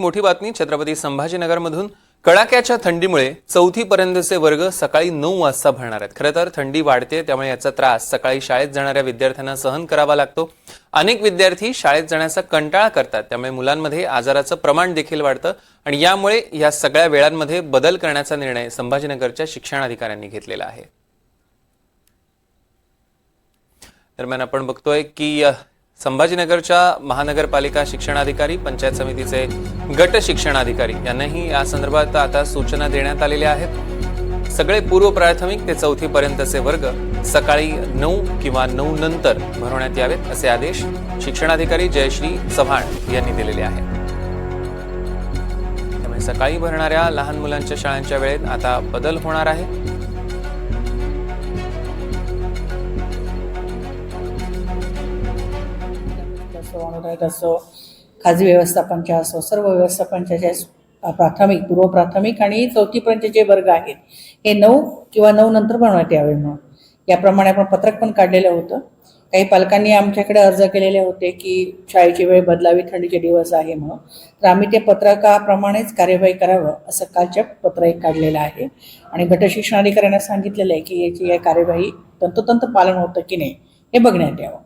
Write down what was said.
मोठी बातमी छत्रपती संभाजीनगरमधून. कडाक्याच्या थंडीमुळे चौथी पर्यंतचे वर्ग सकाळी नऊ वाजता भरणार आहेत. खरं तर थंडी वाढते त्यामुळे याचा त्रास सकाळी शाळेत जाणाऱ्या विद्यार्थ्यांना सहन करावा लागतो. अनेक विद्यार्थी शाळेत जाण्याचा कंटाळा करतात त्यामुळे मुलांमध्ये आजाराचं प्रमाण देखील वाढतं आणि यामुळे या सगळ्या वेळांमध्ये बदल करण्याचा निर्णय संभाजीनगरच्या शिक्षणाधिकाऱ्यांनी घेतलेला आहे. दरम्यान आपण बघतोय की संभाजीनगरच्या महानगरपालिका शिक्षणाधिकारी पंचायत समितीचे गट शिक्षणाधिकारी यांनाही या संदर्भात आता सूचना देण्यात आलेल्या आहेत. सगळे पूर्व प्राथमिक ते चौथी पर्यंतचे वर्ग सकाळी नऊ किंवा नऊ नंतर भरवण्यात यावेत असे आदेश शिक्षणाधिकारी जयश्री चव्हाण यांनी दिलेले आहेत. त्यामुळे सकाळी भरणाऱ्या लहान मुलांच्या शाळांच्या वेळेत आता बदल होणार आहे. असो अनुदानित असो खाजगी व्यवस्थापनच्या असो सर्व व्यवस्थापनच्या ज्या प्राथमिक पूर्व प्राथमिक आणि चौथीपर्यंतचे जे वर्ग आहेत हे नऊ किंवा नऊ नंतर बनवण्यात यावे म्हणून. याप्रमाणे आपण पत्रक पण काढलेलं होतं. काही पालकांनी आमच्याकडे अर्ज केलेले होते की शाळेची वेळ बदलावी थंडीचे दिवस आहे म्हणून. तर आम्ही ते पत्रकाप्रमाणेच कार्यवाही करावं असं कालच्या पत्र एक काढलेलं आहे. आणि गटशिक्षणाधिकाऱ्यांना सांगितलेलं आहे की याची या कार्यवाही तंतोतंत पालन होतं की नाही हे बघण्यात यावं.